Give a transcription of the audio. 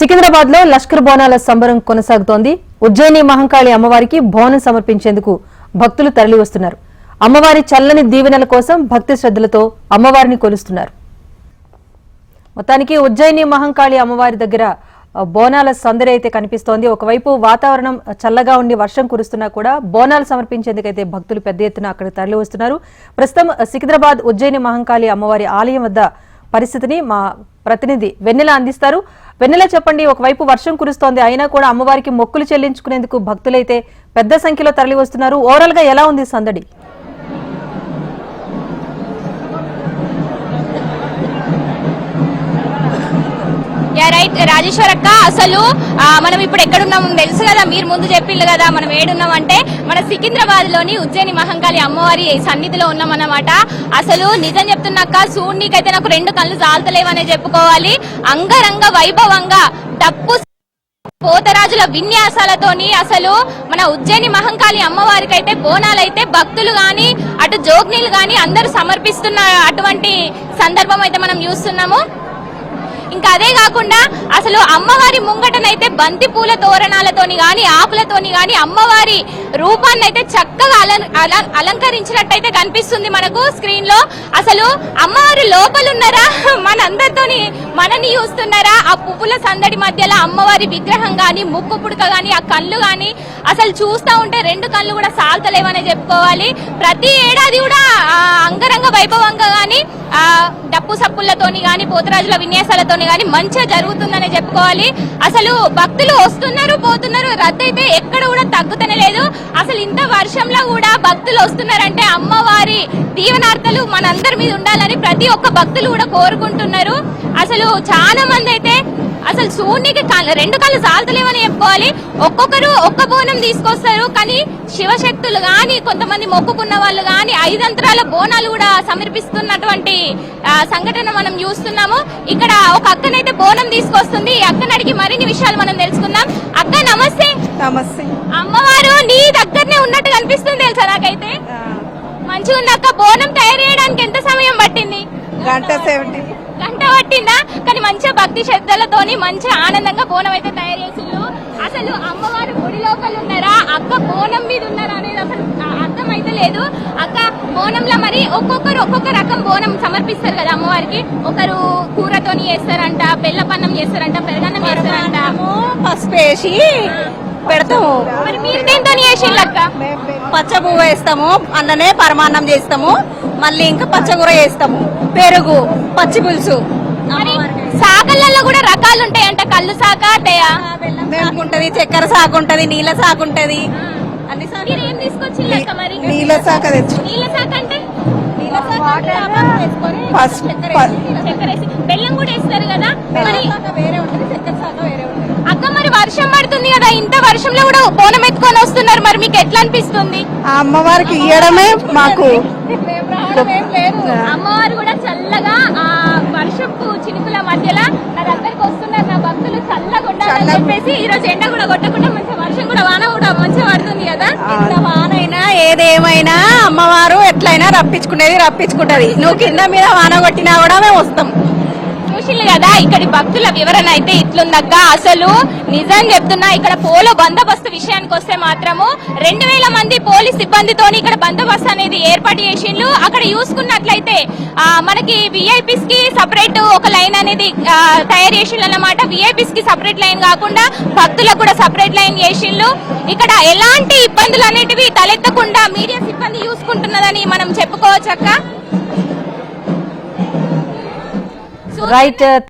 సికింద్రాబాద్లో లష్కర్ బోనాల సంబరం కొనసాగుతోంది. ఉజ్జయిని మహంకాళి అమ్మవారికి బోనం సమర్పించేందుకు భక్తులు తరలివస్తున్నారు. అమ్మవారి చల్లని దీవెనల కోసం భక్తి శ్రద్ధలతో అమ్మవారిని కొలుస్తున్నారు. మొత్తానికి ఉజ్జయిని మహంకాళి అమ్మవారి దగ్గర బోనాల సందడి అయితే కనిపిస్తోంది. ఒకవైపు వాతావరణం చల్లగా ఉండి వర్షం కురుస్తున్నా కూడా బోనాలు సమర్పించేందుకైతే భక్తులు పెద్ద ఎత్తున అక్కడికి తరలివస్తున్నారు. ప్రస్తుతం సికింద్రాబాద్ ఉజ్జయిని మహంకాళి అమ్మవారి ఆలయం వద్ద పరిస్థితిని మా ప్రతినిధి వెన్నెల అందిస్తారు. వెన్నెల చెప్పండి ఒకవైపు వర్షం కురుస్తోంది అయినా కూడా అమ్మవారికి మొక్కులు చెల్లించుకునేందుకు భక్తులైతే పెద్ద సంఖ్యలో తరలి వస్తున్నారు ఓవరాల్గా ఎలా ఉంది సందడి? రైట్ రాజేశ్వర్ అక్క అసలు మనం ఇప్పుడు ఎక్కడున్నాము తెలుసు కదా మీరు ముందు చెప్పిండ్రు కదా మనం ఏడున్నాం అంటే మన సికింద్రాబాద్లోని ఉజ్జయిని మహంకాళి అమ్మవారి సన్నిధిలో ఉన్నాం అన్నమాట. అసలు నిజం చెప్తున్నాక చూడనీకైతే నాకు రెండు కళ్ళు జాలతలేవనే చెప్పుకోవాలి. అంగరంగ వైభవంగా డప్పు పోతరాజుల విన్యాసాలతోని అసలు మన ఉజ్జయిని మహంకాళి అమ్మవారికి అయితే బోనాలైతే భక్తులు గాని అటు జోగ్నీలు గాని అందరూ సమర్పిస్తున్న అటువంటి సందర్భం అయితే మనం చూస్తున్నాము. ఇంకా అదే కాకుండా అసలు అమ్మవారి ముంగటనైతే బంతి పూల తోరణాలతోని గాని ఆకులతోని గాని అమ్మవారి రూపాన్ని అయితే చక్కగా అలం అలం- అలంకరించినట్టయితే కనిపిస్తుంది మనకు స్క్రీన్లో. అసలు అమ్మవారు లోపలున్నారా? మనందరితోని మనని చూస్తున్నారా? ఆ పువ్వుల సందడి మధ్యలో అమ్మవారి విగ్రహం గాని ముక్కు పుడక గాని ఆ కళ్ళు గాని అసలు చూస్తా ఉంటే రెండు కళ్ళు కూడా సాల్తలేవనే చెప్పుకోవాలి. ప్రతి ఏడాది కూడా అంగరంగ వైభవంగా గాని ఆ డప్పు సప్పులతోని కానీ పోతరాజుల విన్యాసాలతోని కానీ మంచిగా జరుగుతుందనే చెప్పుకోవాలి. అసలు భక్తులు వస్తున్నారు పోతున్నారు రద్దు అయితే ఎక్కడ కూడా తగ్గుతనే లేదు. అసలు ఇంత వర్షంలో కూడా భక్తులు వస్తున్నారంటే అమ్మవారి దీవెనార్తలు మనందరి మీద ఉండాలని ప్రతి ఒక్క భక్తులు కూడా కోరుకుంటున్నారు. అసలు చాలా మంది అయితే అసలు కళ్ళ- రెండు కళ్ళు సాల్తలేవని చెప్పుకోవాలి. ఒక్కొక్కరు ఒక్క బోనం తీసుకొస్తారు కానీ శివశక్తులు గాని కొంతమంది మొక్కుకున్న వాళ్ళు గాని ఐదంతరాల బోనాలు కూడా సమర్పిస్తున్నటువంటి సంఘటన మనం చూస్తున్నాము. ఇక్కడ ఒక అక్కనైతే బోనం తీసుకొస్తుంది. ఈ అక్కని అడిగి మరిన్ని విషయాలు మనం తెలుసుకుందాం. అక్క నమస్తే. నమస్తే. అమ్మవారు నీ దగ్గరనే ఉన్నట్టు కనిపిస్తుంది తెలుసా నాకైతే? మంచిగా ఉంది అక్క బోనం తయారు చేయడానికి ఎంత సమయం పట్టింది? గంట సెవెంటీ. పట్టిందా? కానీ మంచిగా భక్తి శ్రద్ధలతోని మంచిగా ఆనందంగా బోనం అయితే తయారు చేసిండ్రు. అసలు అమ్మవారు గుడి లోపల ఉన్నారా? అక్క బోనం మీద ఉన్నారా అనేది అసలు అర్థం అయితే లేదు. అక్క బోనంలో మరి ఒక్కొక్కరు ఒక్కొక్క రకం బోనం సమర్పిస్తారు కదా అమ్మవారికి. ఒకరు కూరతోని చేస్తారంట బెల్లపన్నం చేస్తారంట పెరగన్నం చేస్తారంట. పసుపు వేసి పెడతాము. మరి మీరు దేంతో పచ్చ పువ్వు వేస్తాము అందులోనే పరమాన్నం చేస్తాము. మళ్ళీ ఇంకా పచ్చకూర వేస్తాము పెరుగు పచ్చి పులుసు. మరి సాకళ్ళల్లో కూడా రకాలు ఉంటాయంట. కళ్ళు సాక ఉంటది చక్కెర సాకు ఉంటది నీళ్ళ సాకు ఉంటది నీళ్ళ సాక తెచ్చు నీళ్ళ సాక అంటే బెల్లం కూడా వేస్తారు కదా. మరి వర్షం పడుతుంది కదా ఇంత వర్షంలో కూడా బోనం ఎత్తుకొని వస్తున్నారు. మరి మీకు ఎట్లా అనిపిస్తుంది? ఆ అమ్మవారికి ఇయ్యడమే మాకు. అమ్మవారు కూడా చల్లగా ఆ వర్షపు చినుకుల మధ్యలో నా దగ్గరికి వస్తున్నారు. నా భక్తులు చల్లగా ఉండాలని చెప్పేసి ఈ రోజు ఎండ కూడా కొట్టకుండా మంచి వర్షం కూడా వాన కూడా మంచిగా పడుతుంది కదా. ఎంత వానైనా ఏదేమైనా అమ్మవారు ఎట్లయినా రప్పించుకునేది రప్పించుకుంటది. నువ్వు కింద మీద వాన కొట్టినా కూడా మేము వస్తాం. చూసిండు కదా ఇక్కడి భక్తుల వివరణ అయితే ఇట్లుందక్క. అసలు నిజం చెప్తున్నా ఇక్కడ పోలో బందోబస్తు విషయానికి వస్తే మాత్రము రెండు వేల మంది పోలీస్ సిబ్బందితో ఇక్కడ బందోబస్తు అనేది ఏర్పాటు చేసిండ్రు. అక్కడ చూసుకున్నట్లయితే మనకి విఐపీస్కి సపరేట్ ఒక లైన్ అనేది తయారు చేసిండ్రు అన్నమాట. విఐపీస్కి సపరేట్ లైన్ కాకుండా భక్తులకు కూడా సపరేట్ లైన్ చేసిండ్రు. ఇక్కడ ఎలాంటి ఇబ్బందులు అనేటివి తలెత్తకుండా మీడియా సిబ్బంది చూసుకుంటున్నదని మనం చెప్పుకోవచ్చక్క? Right uh,